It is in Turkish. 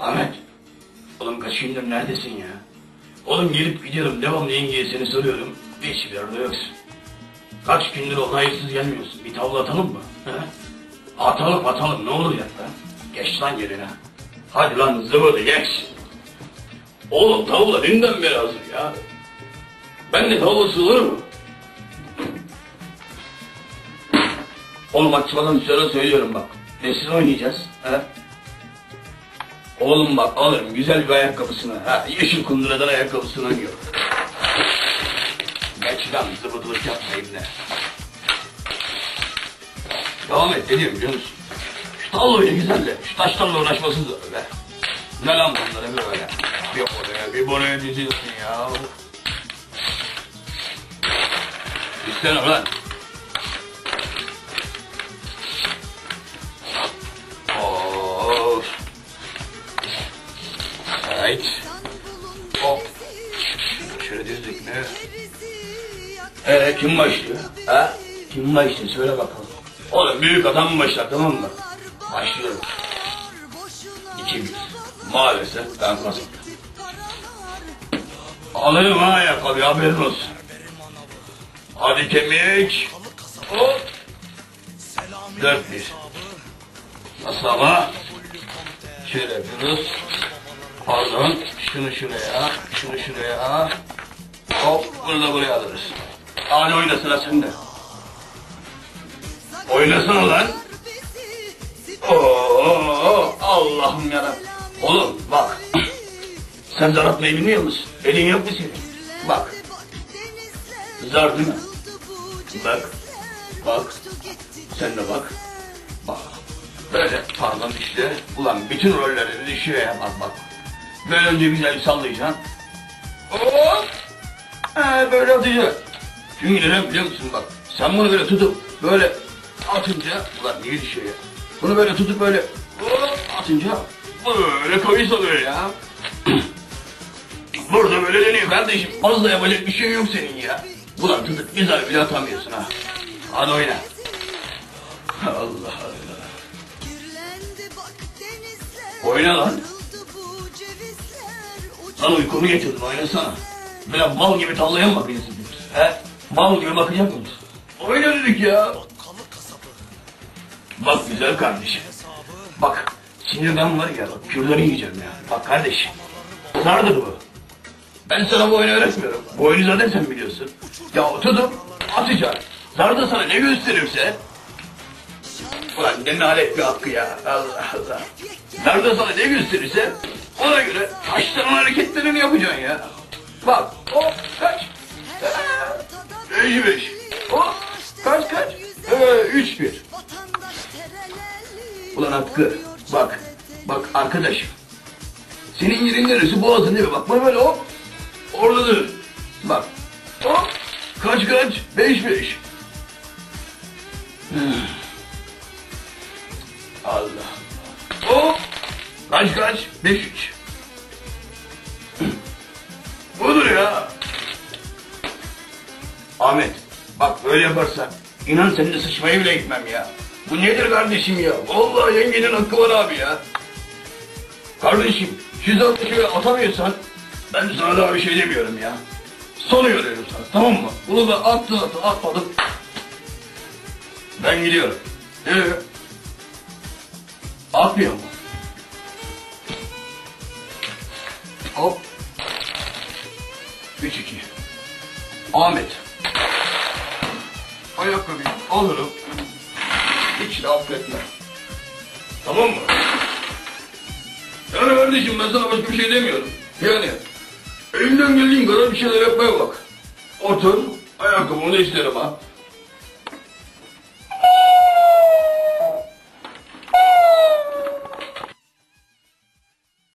Ahmet. Oğlum kaç gündür neredesin ya? Oğlum gelip gidiyorum devamlı yengeye seni soruyorum. Hiçbir yerde yoksun. Kaç gündür olaysız gelmiyorsun. Bir tavla atalım mı? He? Atalım atalım ne ya lan. Geç lan yerine. Hadi lan zıvıdı geç. Oğlum tavla dünden beri hazır ya. Ben de tavla sığılır mı? Oğlum açmadan sonra söylüyorum bak. Nesini oynayacağız? He? Oğlum bak alırım güzel bir ayakkabısını. Ha, yeşil kunduradan ayakkabısını. Geç lan zıbıdılık yapmayayım ne. Devam et ne diyeyim biliyor musun? Şu tavla öyle güzel de şu taşlarla uğraşması zor be. Ne lan bunları böyle? Bir oraya bir buraya diziyorsun ya. İstene lan. Evet. Hop. Şöyle dizdik mi? Ee kim başlıyor? Ha? Kim başlıyor? Söyle bakalım. Oğlum büyük adam mı başlar tamam mı? Başlıyorum. İki bir. Maalesef ben kazandım. Alırım ha ayakkabı haberin olsun. Hadi kemik. Hop. Dört bir. Nasıl ama? Şöyle yapıyoruz. Pardon. Şunu şuraya. Şunu şuraya. Hop. Bunu da buraya alırız. Hadi oyna sıra sende. Oynasana lan. Oo, Allah'ım yarabbim. Oğlum bak. Sen zar atmayı bilmiyor musun? Elin yok mu senin? Bak. Zar değil mi? Bak. Bak. Sen de bak. Bak. Böyle pardon işte. Ulan bütün rolleri düşüyor ya bak bak. Böyle önce güzel sallayacaksın. Hop. Ee, böyle atacaksın. Çünkü neden biliyor musun bak. Sen bunu böyle tutup böyle atınca ulan niye düşüyor ya? Bunu böyle tutup böyle hop atınca böyle kayış oluyor ya. Burada böyle dönüyor kardeşim. Fazla yapacak bir şey yok senin ya. Ulan tutup güzel bile atamıyorsun ha. Hadi oyna. Allah Allah. Oyna lan. Lan uykumu getirdin oynasana. Böyle mal gibi tavlaya mı bakıyorsun? He? Mal gibi bakacak mıyız? Oyna dedik ya. Bak güzel kardeşim. Bak sinirden var ya bak kürleri yiyeceğim ya. Bak kardeşim. Zardır bu. Ben sana bu oyunu öğretmiyorum. Bu oyunu zaten sen biliyorsun. Ya tutup atacaksın. Zar da sana ne gösterirse Ulan ne nalet bir hakkı ya. Allah Allah. Zar da sana ne gösterirse ona göre taşların hareketlerini yapacaksın ya. Bak hop kaç. Beş beş. Hop kaç kaç. Ee, üç bir. Ulan Hakkı bak bak arkadaşım. Senin yerin neresi boğazın değil mi? Bak bana böyle hop. Orada dur. Bak. Hop. Kaç kaç? Beş beş. Hmm. Allah. Hop. Kaç kaç? Beş üç. Budur ya. Ahmet bak böyle yaparsan inan seninle sıçmaya bile gitmem ya. Bu nedir kardeşim ya? Vallahi yengenin hakkı var abi ya. Kardeşim zartı şöyle atamıyorsan ben sana daha bir şey demiyorum ya. Sonu görüyorum sana tamam mı? Bunu da attı attı atmadım. Ben gidiyorum. Ee, atmıyor mu? Hop. 3-2. Ahmet. Ayakkabıyı alırım. Hiç de affetme. Tamam mı? Yani kardeşim ben sana başka bir şey demiyorum. Yani elimden geldiğin kadar bir şeyler yapmaya bak. Otur, ayakkabımı da isterim ha.